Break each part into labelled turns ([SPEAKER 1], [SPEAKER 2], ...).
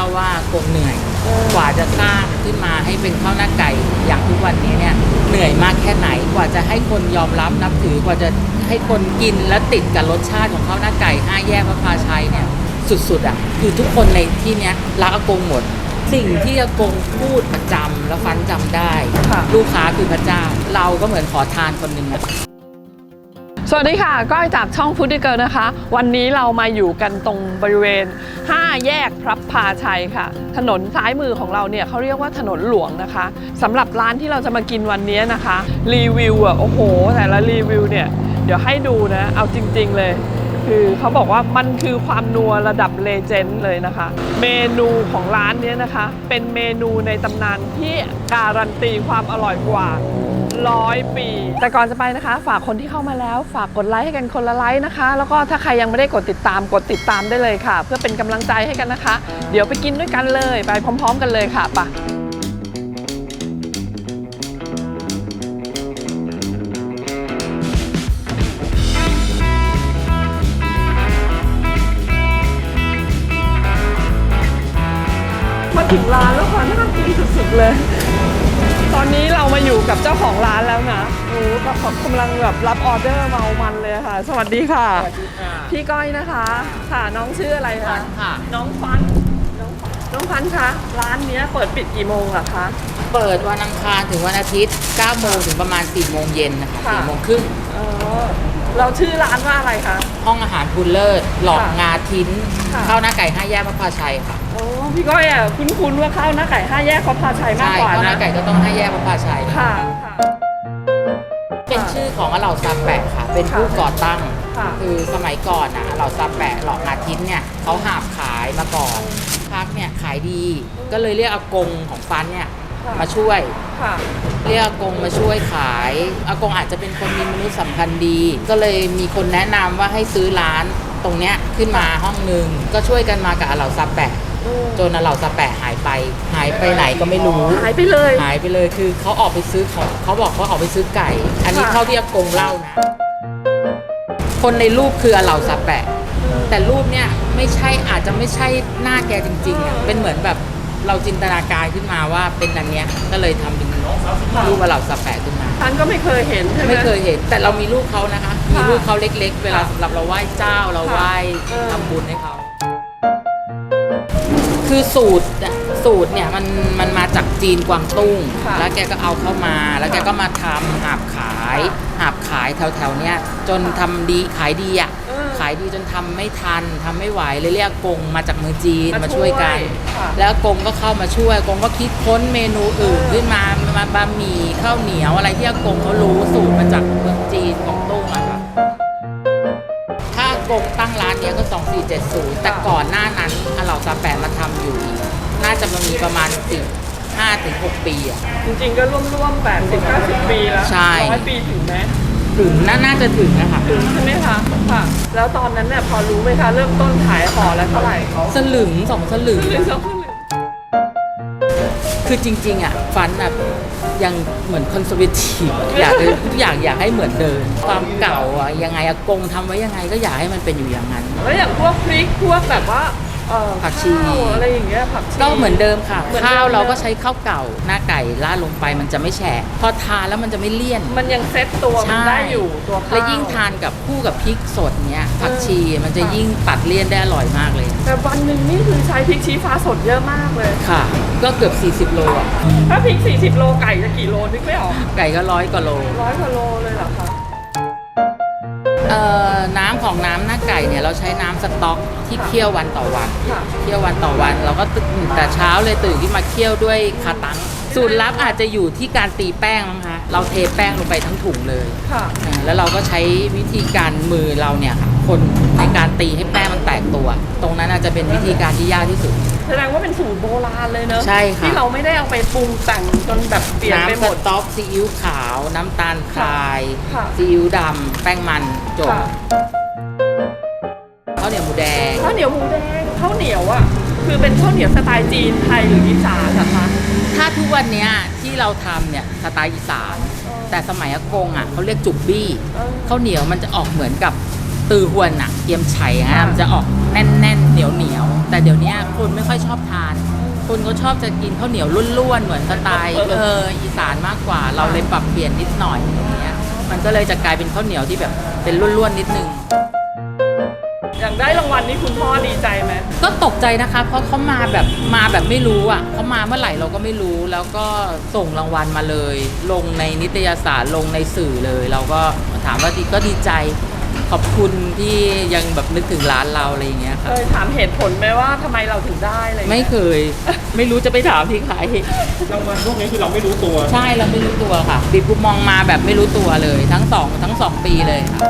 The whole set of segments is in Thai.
[SPEAKER 1] ล่าว่ากงเหนื่อย
[SPEAKER 2] เออ
[SPEAKER 1] กว่าจะสร้างขึ้นมาให้เป็นข้าวหน้าไก่อย่างทุกวันนี้เนี่ยเหนื่อยมากแค่ไหนกว่าจะให้คนยอมรับนับถือกว่าจะให้คนกินและติดกับรสชาติของข้าวหน้าไก่ห้าแยกพระพาชัยเนี่ยสุดๆอะคือทุกคนในที่เนี้ยรักอากงหมด สิ่งที่อากงพูดประจำแล้วฟันจำได้
[SPEAKER 2] ค่ะ
[SPEAKER 1] ลูกค้าคือพระเจ้า เราก็เหมือนขอทานคนหนึ่งอะ
[SPEAKER 2] สวัสดีค่ะ ก้อยจากช่องฟูดดิเกิลนะคะ วันนี้เรามาอยู่กันตรงบริเวณ 5 แยกพระพาชัยค่ะ ถนนซ้ายมือของเราเนี่ยเขาเรียกว่าถนนหลวงนะคะสำหรับร้านที่เราจะมากินวันนี้นะคะ รีวิวอะโอ้โห แต่ละรีวิวเนี่ย เดี๋ยวให้ดูนะ เอาจริง ๆ เลย คือเขาบอกว่ามันคือความนัวระดับเลเจนด์เลยนะคะ เมนูของร้านนี้นะคะ เป็นเมนูในตำนานที่การันตีความอร่อยกว่าร้อยปี แต่ก่อนจะไปนะคะ ฝากคนที่เข้ามาแล้ว ฝากกดไลค์ให้กันคนละไลค์นะคะ แล้วก็ถ้าใครยังไม่ได้กดติดตามกดติดตามได้เลยค่ะ เพื่อเป็นกำลังใจให้กันนะคะ เดี๋ยวไปกินด้วยกันเลย ไปพร้อม ๆ กันเลยค่ะไป มาถึงร้านแล้วค่ะน่ากินสุดๆเลย ตอนนี้เรามาอยู่กับเจ้าของร้านแล้วนะโอ้ก็กำลังแบบรับออเดอร์เมามันเลยค่ะ สวัสดีค่ะ พี่ก้อยนะคะ ค่ะน้องชื่ออะไร
[SPEAKER 1] ฟั
[SPEAKER 2] คะ
[SPEAKER 1] นค่ะ
[SPEAKER 2] น้องฟันน้องฟันน้องฟันคะร้านเนี้ยเปิดปิดกี่โมงอะคะ
[SPEAKER 1] เปิดวันอังคารถึงวันอาทิตย์9โมงถึงประมาณ4โมงเย็นนะคะ
[SPEAKER 2] ค่ะ
[SPEAKER 1] 4โมงครึ่ง
[SPEAKER 2] เออเราชื่อร้านว่าอะไรคะ
[SPEAKER 1] ห้องอาหารบุญเลิศหลอก
[SPEAKER 2] ค่ะ
[SPEAKER 1] งาทิ้น
[SPEAKER 2] ค่ะ
[SPEAKER 1] ข้าวหน้าไก่ห้าแยกพระพาชัยค่ะ
[SPEAKER 2] โอ้พี่ก้อยอะคุ้นๆว่าข้าวหน้าไก่ห้าแยกเขาพาชัยมาก
[SPEAKER 1] ใช่
[SPEAKER 2] กว่า
[SPEAKER 1] ข้าวห
[SPEAKER 2] นะ
[SPEAKER 1] น้าไก่ก็ต้องห้าแยกพระพาชัย
[SPEAKER 2] ค่ะค่ะ
[SPEAKER 1] เป็นชื่อของอาเหล่าซาแปะค่ะ เป็นผู้
[SPEAKER 2] ค่ะ
[SPEAKER 1] ก่อตั้ง
[SPEAKER 2] ค่ะ
[SPEAKER 1] คือสมัยก่อนนะอาเหล่าซาแปะหลอกงาทิ้นเนี่ยเขาหาบขายมาก่อนพักเนี่ยขายดี ก็เลยเรียกอากงของฟันเนี่ย
[SPEAKER 2] ค่ะ
[SPEAKER 1] มาช่วย
[SPEAKER 2] ค่ะ
[SPEAKER 1] เรียกอากงมาช่วยขายอากงอาจจะเป็นคนมีมนุษยสัมพันธ์ดี ก็เลยมีคนแนะนำว่าให้ซื้อร้านตรงเนี้ยขึ้นมาห้องหนึ่งก็ช่วยกันมากับอาเหล่าซาแปะจนอาเหล่าซาแปะหายไป หายไปไหนก็ไม่รู้
[SPEAKER 2] หายไปเลย
[SPEAKER 1] หายไปเลยคือเขาออกไปซื้อของเขาบอกเขาออกไปซื้อไก่ อันนี้
[SPEAKER 2] ค่ะ
[SPEAKER 1] เท่าที่อากงเล่านะ คนในรูปคืออาเหล่าซาแปะ แต่รูปเนี่ยไม่ใช่อาจจะไม่ใช่หน้าแกจริงๆอะเป็นเหมือนแบบ เราจินตนาการขึ้นมาว่าเป็นอันเนี้ยก็เลยทำเป็นรูปอาเหล่าซาแปะขึ้นมา
[SPEAKER 2] ฟันก็ไม่เคยเห็นใช่ไหม
[SPEAKER 1] ไม่เคยเห็น แต่เรามีรูปเขานะคะ มี
[SPEAKER 2] ค่ะ
[SPEAKER 1] รูปเขาเล็ก ๆ เวลาสำหรับเราไหว้เจ้าเราไหว้
[SPEAKER 2] เออ
[SPEAKER 1] ทำบุญให้เขา คือสูตรอะสูตรเนี่ยมันมันมาจากจีนกวางตุ้ง
[SPEAKER 2] ค่ะ
[SPEAKER 1] แล้วแกก็เอาเข้ามา แล้วแก
[SPEAKER 2] ค่ะ
[SPEAKER 1] ก็มาทำหาบขาย
[SPEAKER 2] ค่ะ
[SPEAKER 1] หาบขายแถวๆเนี้ยจนทำดีขายดีอะ
[SPEAKER 2] เออ
[SPEAKER 1] ขายดีจนทำไม่ทันทำไม่ไหวเลยเรียกกงมาจากเมืองจีน
[SPEAKER 2] มา
[SPEAKER 1] มาช่วยกัน
[SPEAKER 2] ช่วยค่ะ
[SPEAKER 1] แล้วกงก็เข้ามาช่วยกงก็คิดค้นเมนูอื่น
[SPEAKER 2] เออ
[SPEAKER 1] ขึ้นมามาบะหมี่ข้าวเหนียวอะไรที่อากงเขารู้สูตรมาจากเมืองจีนของตุ้งอะค่ะถ้าอากงตั้งร้านเนี้ยก็ 2470 แต่ก่อนหน้านั้นอาเหล่าซาแปะมาทำอยู่อีกน่าจะมีประมาณ4 5ถึง6ปีอะ
[SPEAKER 2] จริงๆก็ร่วมร่วมๆ80 90ปีแล้ว
[SPEAKER 1] ใช่
[SPEAKER 2] ร้อยปีถึงไหม
[SPEAKER 1] ถึงน่าน่าจะถึงนะคะ
[SPEAKER 2] ถึงใช่ไหมคะค่ะ แล้วตอนนั้นเนี่ยพอรู้ไหมคะ เริ่มต้นขายห่อละเท่าไหร่
[SPEAKER 1] สลึงสองสลึง
[SPEAKER 2] หรือสองหรือ
[SPEAKER 1] คือจริงๆอะฟันอะยังเหมือนคอนเซอร์เวทีฟอยากให้ทุกอย่างอยากให้เหมือนเดิมความเก่าอะยังไงอากงทำไว้ยังไงก็อยากให้มันเป็นอยู่อย่างนั้น
[SPEAKER 2] แล้วอย่างพวกพริกพวกแบบว่า เอ่อ
[SPEAKER 1] ผักชี
[SPEAKER 2] ข้าวอะไรอย่างเงี้ยผักชี
[SPEAKER 1] ก็เหมือนเดิมค่ะ
[SPEAKER 2] เหมือนเดิม
[SPEAKER 1] ข้าวเราก็
[SPEAKER 2] นะ
[SPEAKER 1] ใช้ข้าวเก่า หน้าไก่ราดลงไปมันจะไม่แฉะพอทานแล้วมันจะไม่เลี่ยน
[SPEAKER 2] มันยังเซ็ตตัวมันได้อยู่ตัวข้าว
[SPEAKER 1] และยิ่งทานกับคู่กับพริกสดเนี้ยผัก
[SPEAKER 2] เออ
[SPEAKER 1] ชีมันจะ
[SPEAKER 2] ค่ะ
[SPEAKER 1] ยิ่งตัดเลี่ยนได้อร่อยมากเลย
[SPEAKER 2] แต่วันหนึ่งนี่คือใช้พริกชี้ฟ้าสดเยอะมากเลย
[SPEAKER 1] ค่ะ ก็เกือบ 40 โลอะ
[SPEAKER 2] ถ้าพริก40 โลไก่จะกี่โลนึกไม่ออก
[SPEAKER 1] ไก่ก็ร้อยกว่าโล
[SPEAKER 2] ร้อยกว่าโลเลยเหรอคะ
[SPEAKER 1] เอ่อน้ำของน้ำหน้าไก่เนี่ยเราใช้น้ำสต๊อกที่เคี่ยววันต่อวัน เคี่ยววันต่อวัน เราก็ตื่นแต่เช้าเลยตื่นขึ้นมาเคี่ยวด้วยคาตัง สูตรลับอาจจะอยู่ที่การตีแป้งมั้งคะเราเทแป้งลงไปทั้งถุงเลย
[SPEAKER 2] ค่ะ
[SPEAKER 1] อ่าแล้วเราก็ใช้วิธีการมือเราเนี่ยค่ะคนในการตีให้แป้งมันแตกตัว ตรงนั้นอาจจะเป็นวิธีการที่ยากที่สุด
[SPEAKER 2] แสดงว่าเป็นสูตรโบราณเลยเนอะ
[SPEAKER 1] ใช่ค่ะ
[SPEAKER 2] ที่เราไม่ได้เอาไปปรุงแต่งจนแบบเปลี่ยนไปห
[SPEAKER 1] น้ำ
[SPEAKER 2] ม
[SPEAKER 1] ส
[SPEAKER 2] ด
[SPEAKER 1] ต๊อกซีอิ๊วขาว น้ำตาลทราย
[SPEAKER 2] ค่ะ
[SPEAKER 1] ซีอิ๊วดำแป้งมันจบ
[SPEAKER 2] ค่ะ
[SPEAKER 1] ข้าวเหนียวหมูแดง
[SPEAKER 2] ข้าวเหนียวหมูแดงข้าวเหนียวอะ คือเป็นข้าวเหนียวสไตล์จีนไทยหรืออีสานนะคะ
[SPEAKER 1] ถ้าทุกวันเนี้ยที่เราทำเนี่ยสไตล์อีสาน แต่สมัยอากงอะเขาเรียกจุกบี้
[SPEAKER 2] เออ
[SPEAKER 1] ข้าวเหนียวมันจะออกเหมือนกับตือหวนอะเกียมไฉอะ
[SPEAKER 2] ค่ะ
[SPEAKER 1] มันจะออกแน่นๆเหนียวเหนียวๆแต่เดี๋ยวเนี้ยคนไม่ค่อยชอบทาน คนก็ชอบจะกินข้าวเหนียวร่วนๆเหมือนสไตล์เอออีสานมากกว่าเราเลยปรับเปลี่ยนนิดหน่อยอย่างเงี้ยมันก็เลยจะกลายเป็นข้าวเหนียวที่แบบเป็นร่วนๆนิดนึง
[SPEAKER 2] อย่างได้รางวัลนี้คุณพ่อดีใจไหม
[SPEAKER 1] ก็ตกใจนะคะ เพราะเขามาแบบมาแบบไม่รู้อะเขามาเมื่อไหร่เราก็ไม่รู้ แล้วก็ส่งรางวัลมาเลย ลงในนิตยสารลงในสื่อเลย เราก็ถามว่าดีก็ดีใจขอบคุณที่ยังแบบนึกถึงร้านเราอะไรอย่างเงี้ย
[SPEAKER 2] เค
[SPEAKER 1] ค่ะ
[SPEAKER 2] ยถามเหตุผลไหมว่าทำไมเราถึงได้อะไรอย่าง
[SPEAKER 1] ไม่
[SPEAKER 2] เงี้ย
[SPEAKER 1] เคย ไม่รู้จะไปถามที่ใคร
[SPEAKER 3] รางวัลพวกนี้คือเราไม่รู้ตัว
[SPEAKER 1] ใช่เราไม่รู้ตัวค่ะปิดปุ๊บมองมาแบบไม่รู้ตัวเลย ทั้งสองทั้งสองปีเลยค่ะ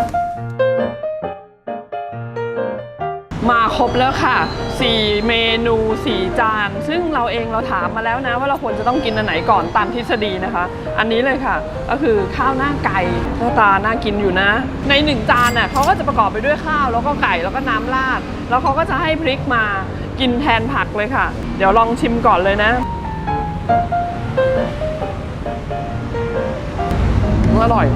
[SPEAKER 2] มาครบแล้วค่ะ 4 เมนู 4 จาน ซึ่งเราเองเราถามมาแล้วนะ ว่าเราควรจะต้องกินอันไหนก่อนตามทฤษฎีนะคะ อันนี้เลยค่ะ ก็คือข้าวหน้าไก่หน้าตาน่ากินอยู่นะ ในหนึ่งจานน่ะเขาก็จะประกอบไปด้วยข้าวแล้วก็ไก่แล้วก็น้ำราด แล้วเขาก็จะให้พริกมากินแทนผักเลยค่ะ เดี๋ยวลองชิมก่อนเลยนะอร่อย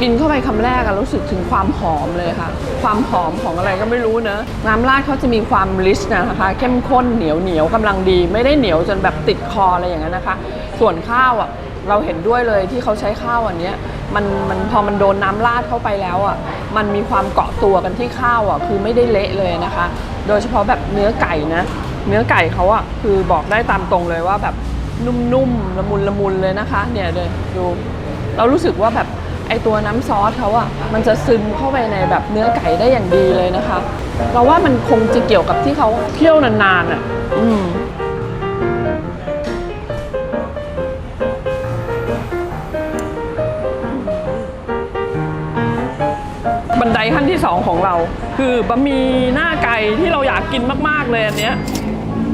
[SPEAKER 2] กินเข้าไปคำแรกอะรู้สึกถึงความหอมเลยค่ะ ความหอมของอะไรก็ไม่รู้เนอะน้ำราดเขาจะมีความลิชนะคะ เข้มข้นเหนียวเหนียวกำลังดี ไม่ได้เหนียวจนแบบติดคออะไรอย่างนั้นนะคะ ส่วนข้าวอะเราเห็นด้วยเลยที่เขาใช้ข้าวอันเนี้ยมันมันพอมันโดนน้ำราดเข้าไปแล้วอะมันมีความเกาะตัวกันที่ข้าวอะคือไม่ได้เละเลยนะคะ โดยเฉพาะแบบเนื้อไก่นะ เนื้อไก่เขาอะคือบอกได้ตามตรงเลยว่าแบบนุ่มๆละมุนละมุนเลยนะคะ เนี่ยเลยดูเรารู้สึกว่าแบบ ไอตัวน้ำซอสเขาอะมันจะซึมเข้าไปในแบบเนื้อไก่ได้อย่างดีเลยนะคะ เราว่ามันคงจะเกี่ยวกับที่เขาเคี่ยวนานๆอะอืมบันไดขั้นที่สองของเรา คือบะหมี่หน้าไก่ที่เราอยากกินมากๆเลยอันเนี้ย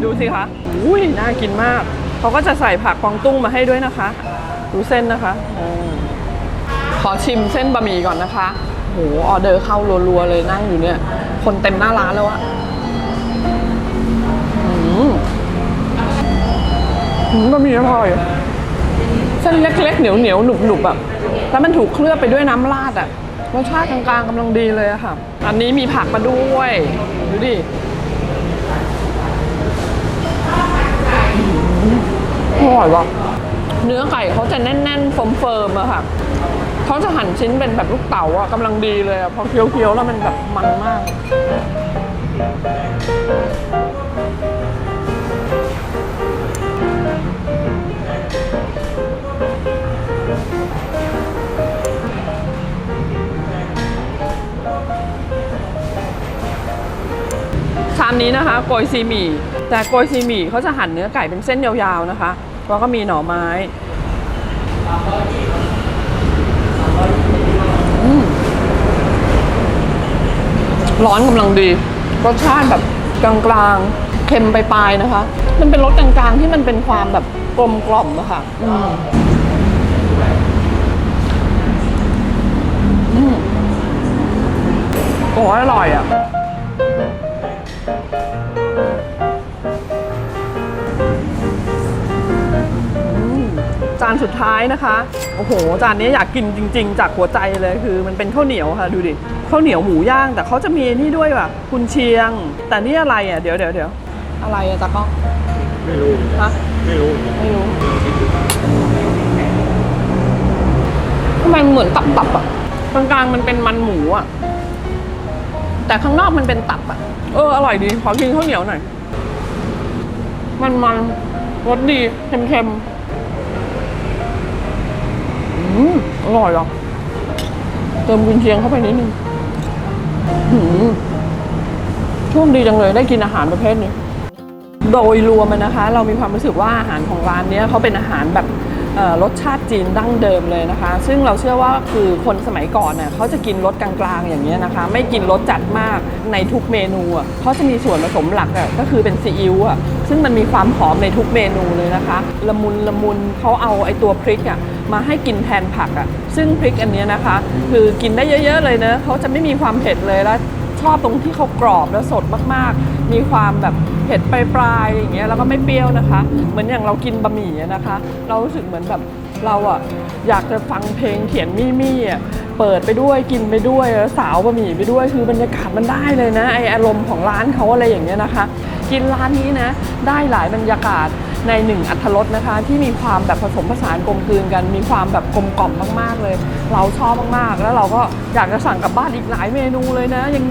[SPEAKER 2] ดูสิคะอุ้ยน่ากินมาก เขาก็จะใส่ผักกวางตุ้งมาให้ด้วยนะคะ ดูเส้นนะคะอ ขอชิมเส้นบะหมี่ก่อนนะคะโหออเดอร์เข้ารัวๆเลยนั่งอยู่เนี่ย คนเต็มหน้าร้านแล้วอะอืมอืมบะหมี่อร่อยเส้นเล็กๆ เหนียวๆ หนุบๆแบบแล้วมันถูกเคลือบไปด้วยน้ำราดอะรสชาติกลางๆกำลังดีเลยอะค่ะ อันนี้มีผักมาด้วย ดูดิอร่อยว่ะเนื้อไก่เขาจะแน่นๆเฟิร์มๆอะค่ะ เขาจะหั่นชิ้นเป็นแบบลูกเต๋าอะกำลังดีเลยอะพอเคี้ยวๆแล้วมันแบบมันมาก ชามนี้นะคะโกยซีหมี่แต่โกยซีหมี่เขาจะหั่นเนื้อไก่เป็นเส้นยาวๆนะคะแล้วก็มีหน่อไม้ ร้อนกำลังดี รสชาติแบบกลางๆ เค็มไปลายนะคะ มันเป็นรสกลางๆที่มันเป็นความแบบกลมกล่อมอะค่ะอืมอืมโอ้อร่อยอะ สุดท้ายนะคะ โอ้โห จานนี้อยากกินจริง ๆ จากหัวใจเลยคือ มันเป็นข้าวเหนียวค่ะดูดิ ข้าวเหนียวหมูย่าง แต่เขาจะมีนี่ด้วยว่ะคุณเชียง แต่นี่อะไรอะ เดี๋ยวเดี๋ยวเดี๋ยวอะไรอะตากล้อง
[SPEAKER 3] ไม่รู้
[SPEAKER 2] ฮะ
[SPEAKER 3] ไม่รู้
[SPEAKER 2] ไม่รู้ทำไมมันเหมือนตับตับๆอะกลางๆมันเป็นมันหมูอะ แต่ข้างนอกมันเป็นตับอะ เอออร่อยดี ขอกินข้าวเหนียวหน่อย มันมันรสดีเค็มๆอื มอร่อยหรอ เติมกุนเชียงเข้าไปนิดนึงหืมช่วงดีจังเลยได้กินอาหารประเภทนี้ โดยรวมมันะคะ เรามีความรู้สึกว่าอาหารของร้านนี้เขาเป็นอาหารแบบ รสชาติจีนดั้งเดิมเลยนะคะ ซึ่งเราเชื่อว่าคือคนสมัยก่อนน่ะเขาจะกินรสกลางๆอย่างนี้นะคะ ไม่กินรสจัดมากในทุกเมนูอะเพราะจะมีส่วนผสมหลักอะก็คือเป็นซีอิ๊วอะซึ่งมันมีความหอมในทุกเมนูเลยนะคะละมุนละมุนเขาเอาไอตัวพริกอะมาให้กินแทนผักอะซึ่งพริกอันนี้นะคะ คือกินได้เยอะ ๆ เลยเนอะเขาจะไม่มีความเผ็ดเลยแล้ว ชอบตรงที่เขากรอบและสดมากๆ มีความแบบเผ็ดปลายๆอย่างเงี้ยแล้วก็ไม่เปรี้ยวนะคะ เหมือนอย่างเรากินบะหมี่นะคะ เรารู้สึกเหมือนแบบเราอะอยากจะฟังเพลงเขียนมี่มี่อะเปิดไปด้วยกินไปด้วยแล้วสาวบะหมี่ไปด้วยคือบรรยากาศมันได้เลยนะไออารมณ์ของร้านเขาอะไรอย่างเงี้ยนะคะ กินร้านนี้นะ ได้หลายบรรยากาศ ในหนึ่งอัธรสนะคะ ที่มีความแบบผสมผสานกลมกลืนกัน มีความแบบกลมกล่อมมากๆเลย เราชอบมากๆ แล้วเราก็อยากจะสั่งกลับบ้านอีกหลายเมนูเลยนะ ยัง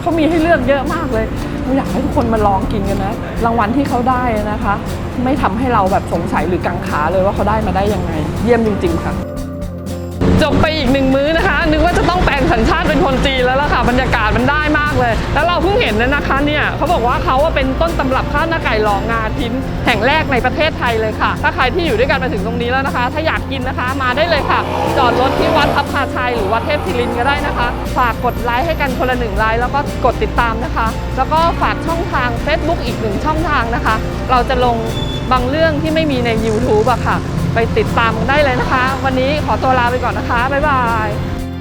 [SPEAKER 2] เขามีให้เลือกเยอะมากเลยเราอยากให้ทุกคนมาลองกินกันนะ รางวัลที่เขาได้นะคะ ไม่ทำให้เราแบบสงสัยหรือกังขาเลยว่าเขาได้มาได้ยังไง เยี่ยมจริง ๆ ค่ะ จบไปอีกหนึ่งมื้อนะคะ นึกว่าจะต้องแปลงสัญชาติเป็นคนจีนแล้วล่ะค่ะ บรรยากาศมันได้มากเลย แล้วเราเพิ่งเห็นนะนะคะเนี่ยเขาบอกว่าเขาเป็นต้นตำรับข้าวหน้าไก่หลองงาทิ้นแห่งแรกในประเทศไทยเลยค่ะ ถ้าใครที่อยู่ด้วยกันมาถึงตรงนี้แล้วนะคะ ถ้าอยากกินนะคะมาได้เลยค่ะ จอดรถที่วัดพับพาชัยหรือวัดเทพศิรินก็ได้นะคะ ฝากกดไลค์ให้กันคนละหนึ่งไลค์แล้วก็กดติดตามนะคะ แล้วก็ฝากช่องทาง Facebook อีกหนึ่งช่องทางนะคะ เราจะลงบางเรื่องที่ไม่มีใน YouTube อะค่ะ ไปติดตามกันได้เลยนะคะ วันนี้ขอตัวลาไปก่อนนะคะ บ๊ายบาย